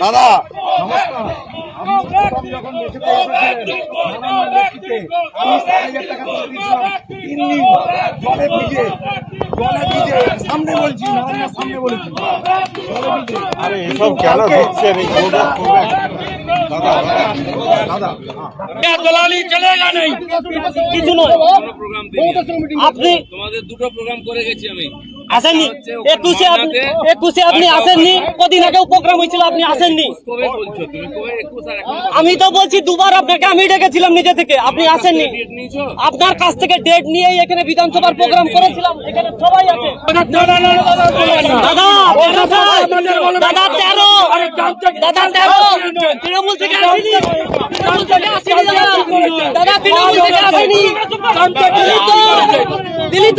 দাদা জলে ভিজে জলে ভিজে সামনে বলছি সামনে বলেছি আরে এসব কেন দলালি চলেগা নেই। কিছু নয় আপনি তোমাদের দুটো প্রোগ্রাম করে গেছি আমি। আসেননি? একুশে আপনি একুশে আপনি আসেননি? কদিন আগেও প্রোগ্রাম হয়েছিল আপনি আসেননি? আমি তো বলছি দুবার আপনাকে আমি ডেকেছিলাম নিজে থেকে। আপনি আসেননি। আপনার কাছ থেকে ডেট নিয়েই এখানে বিধানসভার প্রোগ্রাম করেছিলাম। এখানে সবাই আছে। দাদা দাদা তেরো। দাদা তেরো। তৃণমূল থেকে আসেনি। তৃণমূল থেকে আসেনি দাদা তৃণমূল থেকে আসেনি দিলীপ।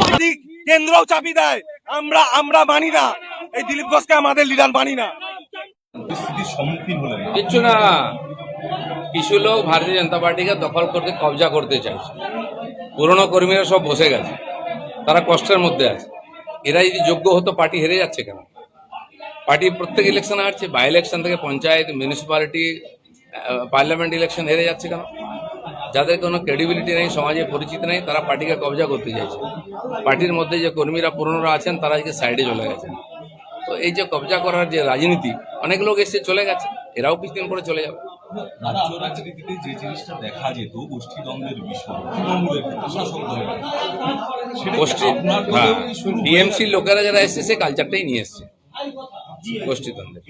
আপনি কেন্দ্রও চাপি দেয়। আমরা আমরা মানি না। এই দিলীপ ঘোষকে আমাদের লিডার মানি না। পরিস্থিতির সম্মুখীন হলেন কিচ্ছু না। কিছু লোক ভারতীয় জনতা পার্টিকে দখল করতে কবজা করতে চাইছে। পুরনো কর্মীরা সব বসে গেছে। তারা কষ্টের মধ্যে আছে। এরা যদি যোগ্য হতো পার্টি হেরে যাচ্ছে কেন? পার্টি প্রত্যেক ইলেকশন হারছে বাই ইলেকশন থেকে পঞ্চায়েত মিউনিসিপ্যালিটি পার্লামেন্ট ইলেকশন হেরে যাচ্ছে কেন যাদের কোনো ক্রেডিবিলিটি নেই সমাজে পরিচিত নেই তারা পার্টিকে কবজা করতে চাইছে পার্টির মধ্যে যে কর্মীরা পুরনোরা আছেন তারা আজকে সাইডে চলে গেছেন তো এই যে কবজা করার যে রাজনীতি অনেক লোক এসে চলে গেছে এরাও কিছুদিন পরে চলে যাবে রাজ্য রাজনীতিতে যে জিনিসটা দেখা যেত গোষ্ঠীদ্বন্দ্বের বিষয় তৃণমূলের ক্ষেত্রে, শাসক দলের ক্ষেত্রে, সেটা কি গোষ্ঠী আপনার দলেরই লোকেরা যারা এসছে সে কালচারটাই নিয়ে এসছে গোষ্ঠীদ্বন্দ্বে।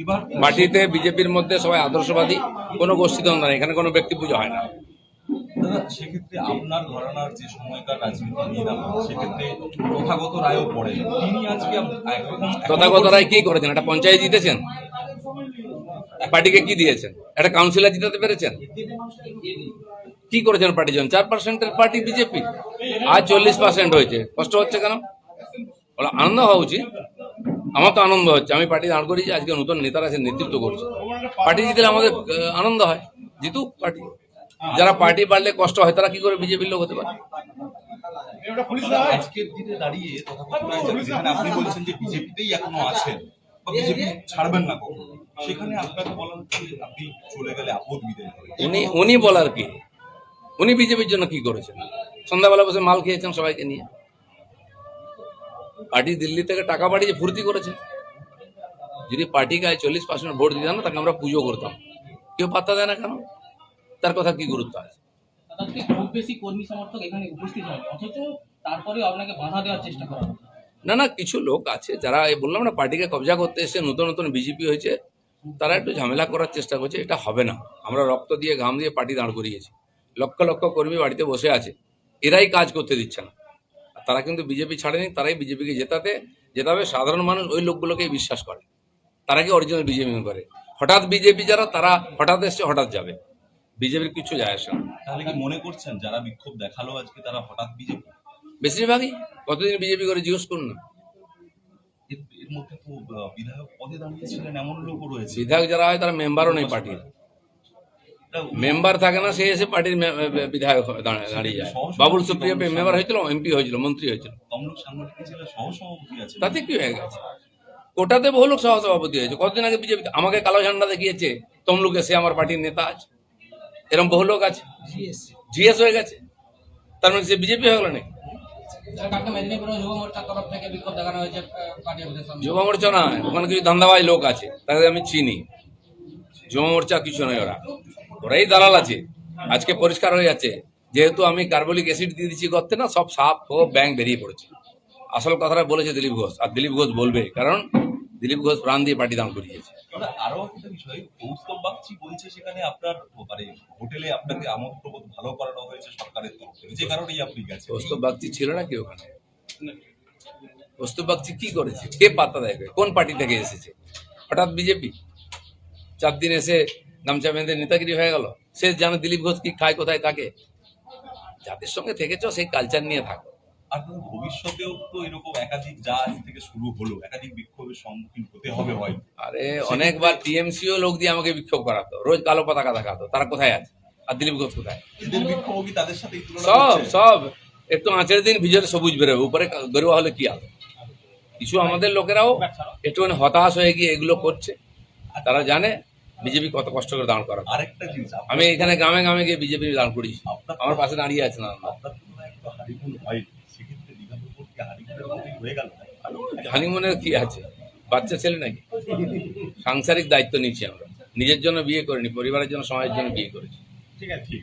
পার্টিতে বিজেপির মধ্যে সবাই আদর্শবাদী কোনো গোষ্ঠীদ্বন্দ্ব নেই এখানে কোনো ব্যক্তি পুজো হয় না। সেক্ষেত্রে আপনার ঘরানার যে সময়কার রাজনীতি সেক্ষেত্রে তথাগত রায়ও পড়ে। তিনি আজকে তথাগত রায় কি করেছেন? একটা পঞ্চায়েত জিতেছেন? পার্টিকে কি দিয়েছেন? একটা কাউন্সিলর জিতাতে পেরেছেন? কি করেছেন পার্টি জন চার পার্সেন্টের পার্টি বিজেপি। আজ চল্লিশ পার্সেন্ট হয়েছে। কষ্ট হচ্ছে কেন? আনন্দ হওয়া উচিত। আমার তো আনন্দ হচ্ছে। আমি পার্টি দাঁড় করেছি আজকে নতুন নেতারা আছে নেতৃত্ব করছে। পার্টি জিতলে আমাদের আনন্দ হয়। জিতুক পার্টি। যারা পার্টি বাড়লে কষ্ট হয় তারা কি করে বিজেপির লোক হতে পারে? আজকের দিনে দাঁড়িয়ে তথাগত রায় যে- যেখানে আপনি বলছেন যে বিজেপিতেই এখনও আছেন ছাড়বেন না সেখানে আপনাকে বলা হচ্ছে আপনি চলে গেলে আপদ বিদায় উনি উনি বলার কি? উনি বিজেপির জন্য কি করেছেন? সন্ধ্যাবেলা বসে মাল খেয়েছেন সবাইকে নিয়ে। পার্টি দিল্লি থেকে টাকা পাঠিয়ে ফুর্তি করেছে। যদি পার্টিকে আজ চল্লিশ পার্সেন্ট ভোট দিতাম না তাকে আমরা পুজো করতাম। কেউ পাত্তা দেয় না কেন? তার কথা কি গুরুত্ব আছে? খুব বেশি কর্মী সমর্থক এখানে উপস্থিত হয় অথচ তারপরে আপনাকে বাধা দেওয়ার চেষ্টা করা না না কিছু লোক আছে যারা বললাম না পার্টিকে কবজা করতে এসে নতুন নতুন বিজেপি হয়েছে তারা একটু ঝামেলা করার চেষ্টা করছে এটা হবে না। আমরা রক্ত দিয়ে ঘাম দিয়ে পার্টি দাঁড় করিয়েছি। লক্ষ লক্ষ কর্মী বাড়িতে বসে আছে এরাই কাজ করতে দিচ্ছে না। তারা কিন্তু বিজেপি ছাড়েনি তারাই বিজেপিকে জেতাতে জেতাবে। সাধারণ মানুষ ওই লোকগুলোকেই বিশ্বাস করে। তারা কি অরিজিনাল বিজেপি করে? হঠাৎ বিজেপি যারা তারা হঠাৎ এসছে হঠাৎ যাবে। বিজেপির কিছু যায় আসে না। তাহলে কি মনে করছেন যারা বিক্ষোভ দেখাল আজকে তারা হঠাৎ বিজেপি? বেশিরভাগই। কতদিন বিজেপি করে জিজ্ঞেস করুন না। এর মধ্যে তো বিধায়ক পদে দাঁড়িয়েছিলেন এমন লোকও রয়েছে। বিধায়ক যারা হয় তারা মেম্বারও নেই পার্টির। মেম্বার থাকে না সে এসে পার্টির বিধায়ক দাঁড়িয়ে যায়। বাবুল সুপ্রিয় মেম্বার হয়েছিল এমপি হয়েছিল মন্ত্রী হয়েছিল। তাতে কি হয়ে গেছে? কোটাতে বহু লোক সহসভাপতি হয়েছে। কতদিন আগে বিজেপি আমাকে কালো ঝান্ডা দেখিয়েছে তমলুকে সে আমার পার্টির নেতা আছে। এরকম বহু লোক আছে। জিএস। হয়ে গেছে। তার মানে সে বিজেপি হয়ে গেল নাকি? যুব মোর্চার তরফ থেকে বিক্ষোভ দেখানো হয়েছে আহ, পার্টি অফিসের সামনে। যুব মোর্চা নয় ওখানে কিছু ধান্দাবাজ লোক আছে তাদের আমি চিনি। যুব মোর্চা কিছু নয় ওরা। ওরাই দালাল আছে। আজকে পরিষ্কার হয়ে যাচ্ছে। যেহেতু আমি কার্বলিক অ্যাসিড দিয়ে দিচ্ছি গর্তে না সব সাপ ও ব্যাং বেরিয়ে পড়েছে। আসল কথাটা বলেছে দিলীপ ঘোষ আর দিলীপ ঘোষ বলবে কারণ দিলীপ ঘোষ প্রাণ দিয়ে পার্টি দান করিয়েছে। আরও একটা বিষয় কৌস্তব বাগচি বলছে সেখানে আপনার মানে হোটেলে আপনাকে আমোদ ভালো করানো হয়েছে সরকারের তরফ থেকে। যে কারণেই আপনি গেছেন। কৌস্তব বাগচি ছিল নাকি ওখানে? কৌস্তব বাগচি কি করেছে? কে পাত্তা দেয়? কোন পার্টি থেকে এসেছে? হঠাৎ বিজেপি? চার দিন এসে গামছা বেঁধে নেতাগিরি হয়ে গেল। সে জানে দিলীপ ঘোষ কি খায় কোথায় থাকে যাদের সঙ্গে থেকেছ সেই কালচার নিয়ে থাকো। আর ভবিষ্যতেও তো এরকম একাধিক যা থেকে শুরু হলো একাধিক বিক্ষোভের সম্মুখীন হতে হবে হয়। আরে অনেকবার টিএমসিও লোক দিয়ে আমাকে বিক্ষোভ করাতো রোজ কালো পতাকা দেখাতো তারা কোথায় আছে? আর দিলীপ ঘোষ কোথায়? বিক্ষোভ কি তাদের সাথে সব সব। একটু আঁচের দিন ভিজরে সবুজ বেরোবে উপরে গরুয়া হলে কি হবে? কিছু আমাদের লোকেরাও একটুখানি হতাশ হয়ে গিয়ে এগুলো করছে। তারা জানে বিজেপি কত কষ্ট করে দাঁড় করা আরেকটা জিনিস আমি এখানে গ্রামে গ্রামে গিয়ে বিজেপি দাঁড় করি আমার পাশে দাঁড়িয়ে আছে না। কি হানিমুনের কি আছে? বাচ্চা ছেলে নাকি? সাংসারিক দায়িত্ব নিচ্ছি আমরা। নিজের জন্য বিয়ে করিনি পরিবারের জন্য সমাজের জন্য বিয়ে করেছি। ঠিক আছে